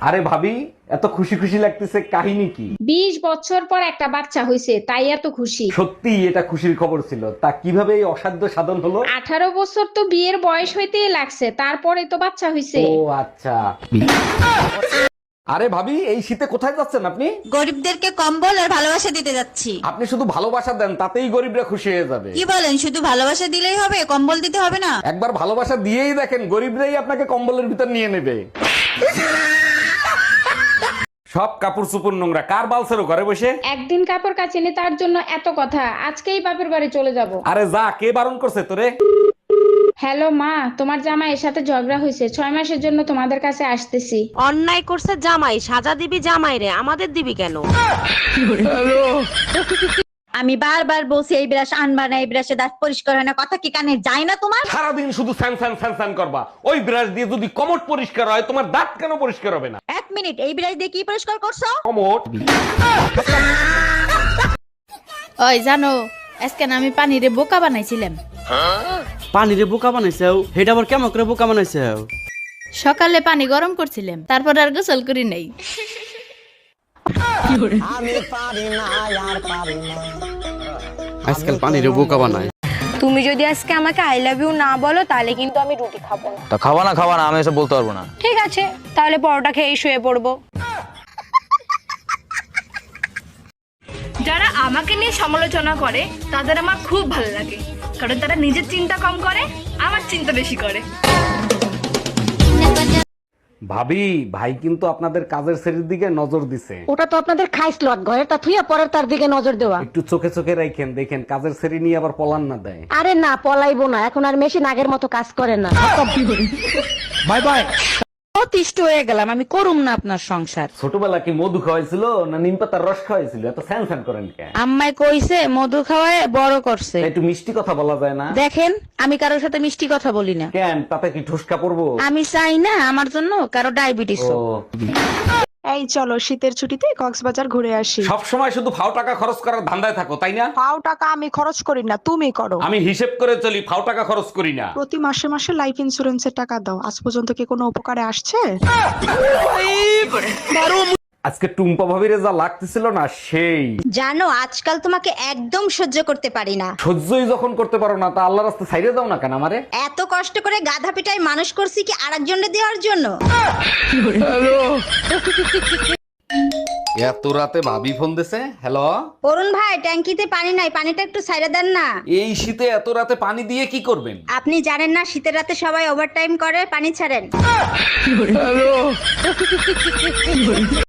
আরে ভাবি এত খুশি খুশি লাগতেছে কাহিনী কি? বিশ বছর পর একটা বাচ্চা হয়েছে তাই এত খুশি। সত্যি এটা খুশির খবর ছিল। তা কীভাবে এই অসাধ্য সাধন হলো? আঠারো বছর তো বিয়ের বয়স হইতেই লাগছে তারপরে তো বাচ্চা হয়েছে ও আচ্ছা। আরে ভাবি এই শীতে কোথায় যাচ্ছেন আপনি? গরিবদেরকে কম্বল আর ভালোবাসা দিতে যাচ্ছি। আপনি শুধু ভালোবাসা দেন তাতেই গরিবরা খুশি হয়ে যাবে। কি বলেন শুধু ভালোবাসা দিলেই হবে কম্বল দিতে হবে না? একবার ভালোবাসা দিয়েই দেখেন গরিবরাই আপনাকে কম্বলের ভিতর নিয়ে নেবে। সব কাপড় চুপুর নোংরা। কার বালছেরও ঘরে বসে? একদিন কাপড় কাচিনি তার জন্য এত কথা। আজকেই বাপের বাড়ি চলে যাব। আরে যা কে বারণ করছে তোরে? হ্যালো মা তোমার জামাইয়ের সাথে ঝগড়া হয়েছে। ছয় মাসের জন্য তোমাদের কাছে আসতেছি। অন্যায় করছে জামাই সাজা দিবি জামাই রে আমাদের দিবি কেন? আমি বারবার বলছি এই ব্রাশ আনবা না এই ব্রাশে দাঁত পরিষ্কার হয় না কথা কি কানে যায় না তোমার? সারাদিন শুধু স্যান স্যান স্যান স্যান করবা। ওই ব্রাশ দিয়ে যদি কমট পরিষ্কার হয় তোমার দাঁত কেন পরিষ্কার হবে না? মিনিট এই ব্রাশ দিয়ে কি পরিষ্কার করছ? কমট ওই জানো আজকে না আমি পানিরে বোকা বানাইছিলাম। পানিরে বোকা বানাইছেও হেটা আবার কেমন করে বোকা বানাইছেও সকালে পানি গরম করছিলাম তারপর আর গোসল করি নাই। আজকাল পানিরে বোকা বানায়। তুমি যদি আজকে আমাকে আই লাভ ইউ না বলো তাহলে কিন্তু আমি রুটি খাব না। তা খাওয়া না খাওয়া না আমি এসব বলতে পারব না। ঠিক আছে তাহলে পরোটা খেয়ে শুয়ে পড়ব। যারা আমাকে নিয়ে সমালোচনা করে তাদের আমার খুব ভালো লাগে। কারণ তারা নিজের চিন্তা কম করে আমার চিন্তা বেশি করে। ভাবি ভাই কিন্তু আপনাদের কাজের শ্রেণির দিকে নজর দিছে। ওটা তো আপনাদের খাইস লট ঘরে তা থুইয়া পরের তার দিকে নজর দেওয়া। একটু চোখে চোখে রাখেন দেখেন কাজের শ্রেণি নিয়ে আবার পলান না দেয়। আরে না পলাইবো না এখন আর মেশিন আগের মতো কাজ করে না। Bye bye. অতিষ্ঠ হয়ে গেলাম আমি করুম না আপনার সংসার। ছোটবেলা কি মধু খাওয়াইছিল না নিম পাতার রস খাওয়াইছিল? এত ফ্যান ফ্যান করেন কেন আম্মাই কইছে মধু খাওয়ায় বড় করছে। একটু মিষ্টি কথা বলা যায় না? দেখেন আমি কারোর সাথে মিষ্টি কথা বলি না। কেন? তাতে কি ঠুসকা পড়ব? আমি চাই না আমার জন্য কারও ডায়াবেটিস ও। এই চলো শীতের ছুটিতে কক্সবাজার ঘুরে আসি। সব সময় শুধু ফাও টাকা খরচ করার ধান্দায় থাকো তাই না? পাও টাকা আমি খরচ করি না তুমি করো। আমি হিসেব করে চলি ফাও টাকা খরচ করি না। প্রতি মাসে মাসে লাইফ ইন্স্যুরেন্সের টাকা দাও। আজ পর্যন্ত কি কোনো উপকারে আসছে? আজকে টুম্পা ভাবিরে যা লাগতেছিল না সেই। জানো আজকাল তোমাকে একদম সহ্য করতে পারি না। সহ্যই যখন করতে পারো না তা আল্লাহ রাস্তা ছাইড়ে দাও না কেন আমারে? এত কষ্ট করে গাধা পিটায় মানুষ করছি কি আরেকজনকে দেওয়ার জন্য? এত রাতে ভাবি ফোন দিছে? হ্যালো? অরুণ ভাই ট্যাঙ্কিতে পানি নাই পানিটা একটু সাইডে দেন না। এই শীতে এত রাতে পানি দিয়ে কি করবেন? আপনি জানেন না শীতের রাতে সবাই ওভারটাইম করে পানি ছাড়েন।